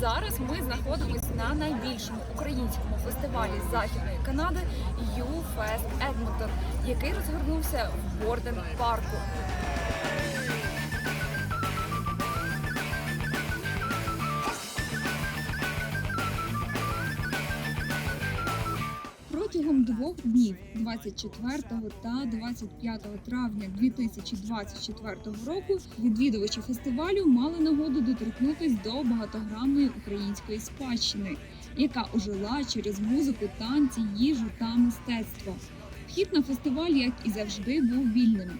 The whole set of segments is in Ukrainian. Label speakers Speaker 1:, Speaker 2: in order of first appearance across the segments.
Speaker 1: Зараз ми знаходимося на найбільшому українському фестивалі Західної Канади U-Fest Edmonton, який розгорнувся в Борден парку. Протягом двох днів 24 та 25 травня 2024 року відвідувачі фестивалю мали нагоду доторкнутись до багатогранної української спадщини, яка ожила через музику, танці, їжу та мистецтво. Вхід на фестиваль, як і завжди, був вільним.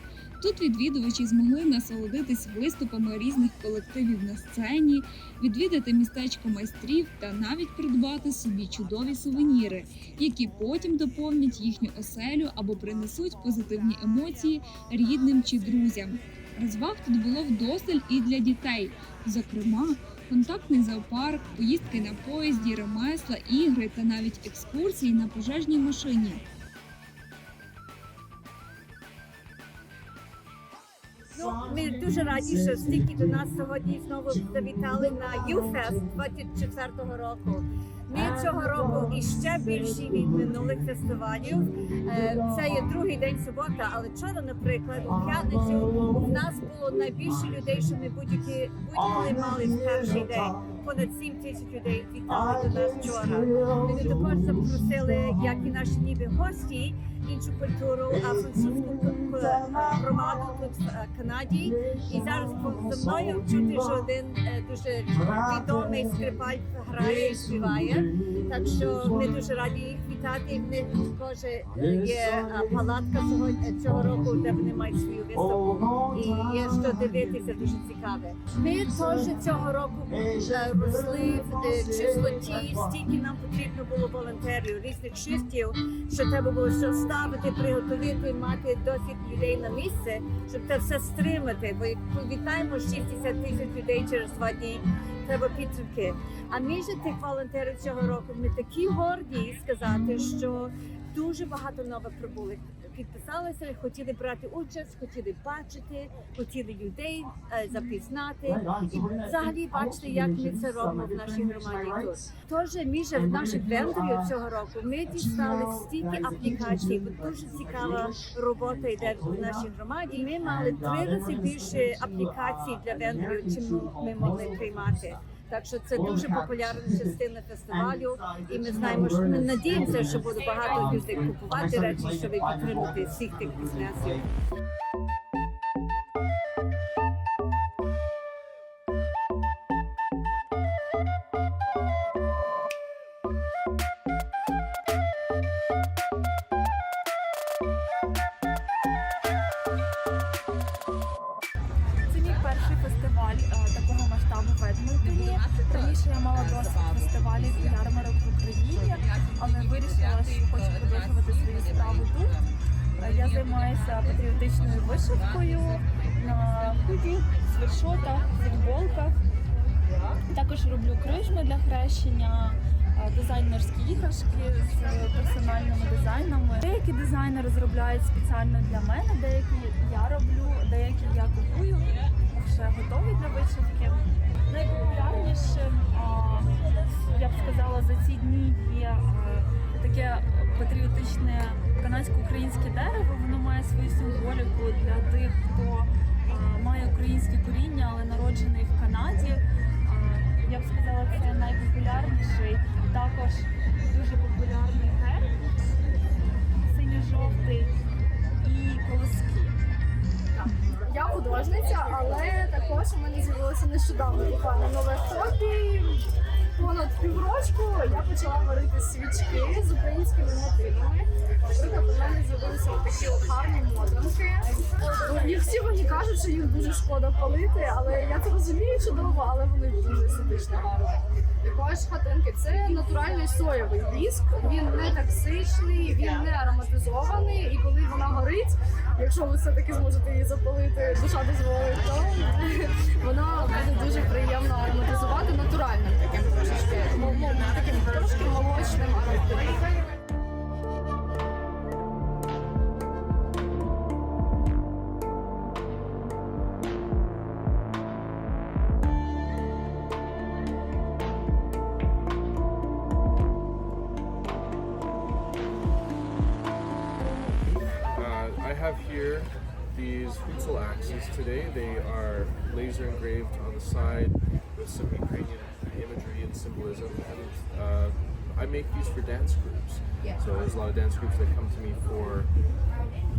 Speaker 1: Тут відвідувачі змогли насолодитись виступами різних колективів на сцені, відвідати містечко майстрів та навіть придбати собі чудові сувеніри, які потім доповнять їхню оселю або принесуть позитивні емоції рідним чи друзям. Розваг тут було вдосталь і для дітей, зокрема, контактний зоопарк, поїздки на поїзді, ремесла, ігри та навіть екскурсії на пожежній машині.
Speaker 2: Ми дуже раді, що стільки до нас сьогодні знову завітали на Юфест 24-го року. Ми цього року іще більші від минулих фестивалів. Е, Це є другий день субота, але вчора, наприклад, у п'ятницю у нас було найбільше людей, що ми будь-які будь-коли мали в перший день. Понад 7 тисяч людей вітали до нас вчора. Ми також запросили, як і наші ніби гості, іншу культуру, а французьку громаду тут в е, Канаді. І зараз за мною чути, що один е, дуже відомий скрипаль грає і співає. Так що ми дуже раді їх вітати. В них також є е, палатка цього року, де вони мають свою виставку. Що дивитися дуже цікаве. Ми теж цього року е, росли в е, чистоті, стільки нам потрібно було волонтерів, різних шифтів, що треба було що ставити, приготувати, мати досить людей на місце, щоб це все стримати. Бо як вітаємо 60 тисяч людей через два дні. Треба підтримки. А між тих волонтерів цього року ми такі горді сказати, що дуже багато нових прибулих підписалися, хотіли брати участь, хотіли бачити, хотіли людей е, запізнати і взагалі бачити, як ми це робимо в нашій громаді тут. Тож між наших вендорів цього року ми дістали стільки аплікацій, бо дуже цікава робота йде в нашій громаді. Ми мали три рази більше аплікацій для вендорів, чим ми могли приймати. Так що це дуже популярна частина фестивалю, і ми знаємо, що ми надіємося, що буде багато людей купувати речі, щоб підтримати всіх тих бізнесів.
Speaker 3: Це мій перший фестиваль такого в. Раніше я мала досвід фестивалів і ярмарок в Україні, але вирішила, що хочу продовжувати свою справу тут. Я займаюся патріотичною вишивкою на худі, свершотах, футболках. Також роблю крижми для хрещення, дизайнерські іграшки з персональними дизайнами. Деякі дизайни розробляють спеціально для мене, деякі я роблю, деякі я купую вже готові для вишивки. Найпопулярнішим, я б сказала, за ці дні є таке патріотичне канадсько-українське дерево. Воно має свою символіку для тих, хто має українське коріння, але народжений в Канаді. Я б сказала, це найпопулярніший. Також дуже популярний герб синьо-жовтий і колоски.
Speaker 4: Я художниця, але також у мене з'явилося нещодавно буквально нове хобі. Понад піврочку я почала варити свічки з українськими мотивами. Наприклад, у мене з'явилися такі от гарні мотанки. І всі мені кажуть, що їх дуже шкода палити, але я це розумію чудово, але вони дуже естетично гарні. Також хатинки це натуральний соєвий віск. Він не токсичний, він не ароматизований. І коли вона горить, якщо ви все таки зможете її запалити, душа дозволить, то вона буде дуже приємно ароматизувати
Speaker 5: these Hutzel axes today. They are laser engraved on the side with some Ukrainian imagery and symbolism. And uh, I make these for dance groups. So there's a lot of dance groups that come to me for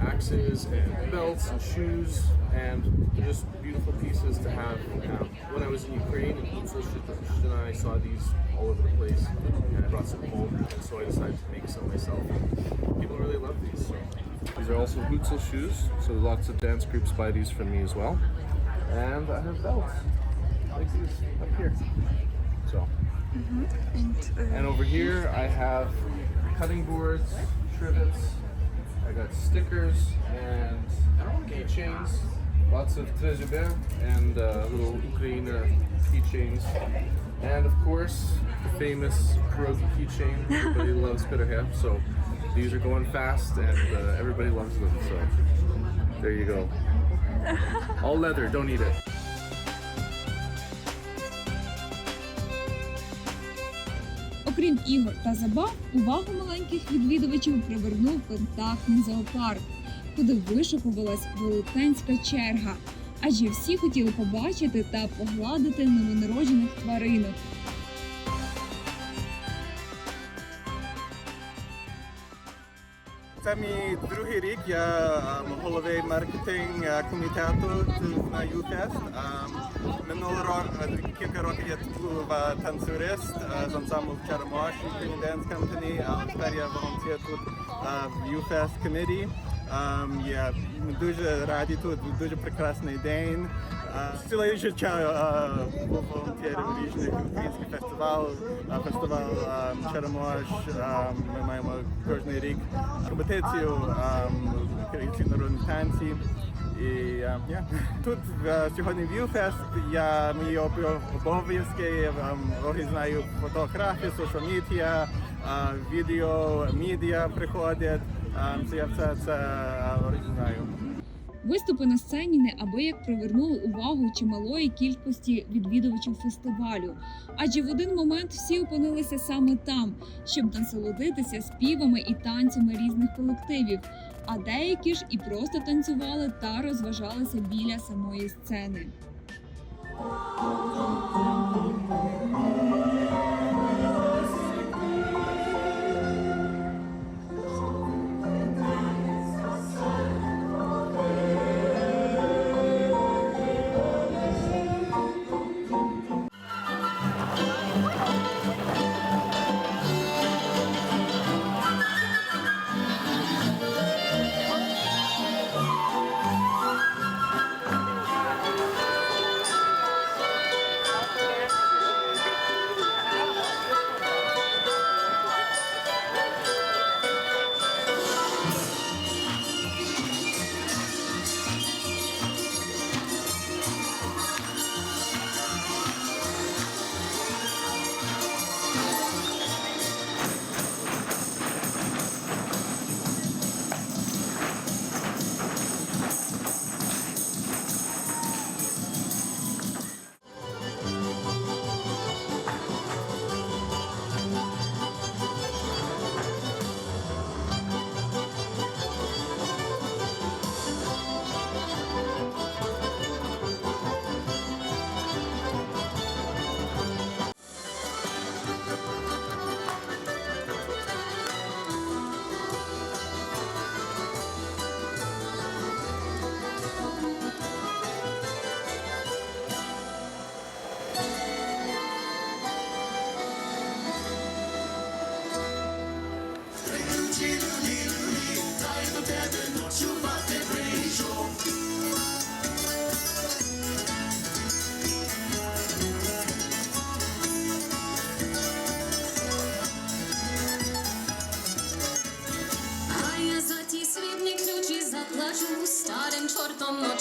Speaker 5: axes and belts and shoes and just beautiful pieces to have. Um, when I was in Ukraine in Hutzel, I saw these all over the place and I brought some and so I decided to make some myself. People really love these. So. These are also Hutzel shoes, so lots of dance groups buy these from me as well. And I have belts like these up here. So. And over here I have cutting boards, trivets, I got stickers and keychains, lots of trezubin and uh, little Ukrainer keychains. And of course, the famous pierogi keychain. Everybody loves Peterhead, so these are going fast and uh, everybody loves them. So there you go. All leather, don't eat it.
Speaker 1: Окрім ігор та забав, увагу маленьких відвідувачів привернув контактний зоопарк, куди вишикувалась велетенська черга. Адже всі хотіли побачити та погладити новонароджених тваринок.
Speaker 6: Це мій другий рік. Я ем, головний маркетинг е, комітету на ЮФЕСт. Минулого року кілька років я тут був е, танцюрист е, з ансамблю Черемош Ukrainian Dance Company, а тепер я волонтер тут е, в ЮФЕСт коміті. Ем, Я дуже радий тут, дуже прекрасний день. Е, Ціле життя був волонтером різних українських фестивалів, е, фестиваль е, Черемош. е, Ми маємо кожен рік компетицію ем, українські народні танці. І я тут е, сьогодні в Я мої обов- обов'язки ем, організую фотографії, соціал медіа, відео, медіа приходять. Ем, Це я це е, організую.
Speaker 1: Виступи на сцені неабияк привернули увагу чималої кількості відвідувачів фестивалю. Адже в один момент всі опинилися саме там, щоб насолодитися співами і танцями різних колективів. А деякі ж і просто танцювали та розважалися біля самої сцени.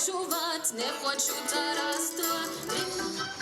Speaker 7: Ночувать не хочу Тарас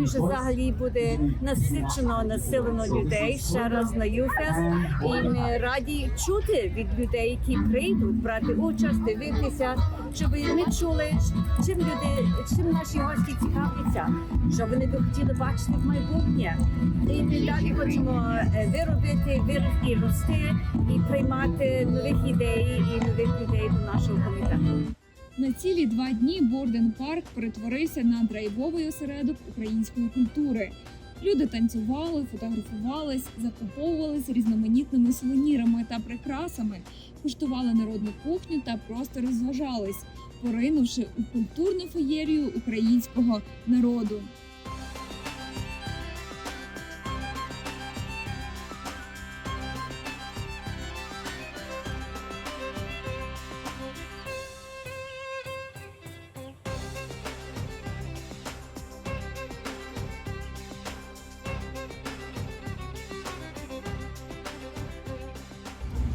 Speaker 2: я що взагалі буде насичено населено людей ще раз на ЮФЕС. І ми раді чути від людей, які прийдуть брати участь, дивитися, щоб ми чули, чим люди, чим наші гості цікавляться, що вони би хотіли бачити в майбутнє. І ми далі хочемо е, виробити, вир- і рости, і приймати нових ідей і нових людей до нашого комітету.
Speaker 1: На цілі два дні Борден Парк перетворився на драйвовий осередок української культури. Люди танцювали, фотографувались, закуповувались різноманітними сувенірами та прикрасами, куштували народну кухню та просто розважались, поринувши у культурну феєрію українського народу.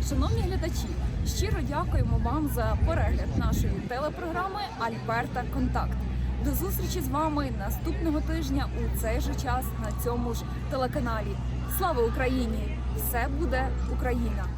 Speaker 8: Шановні глядачі, щиро дякуємо вам за перегляд нашої телепрограми Альберта Контакт. До зустрічі з вами наступного тижня у цей же час на цьому ж телеканалі. Слава Україні! Все буде Україна!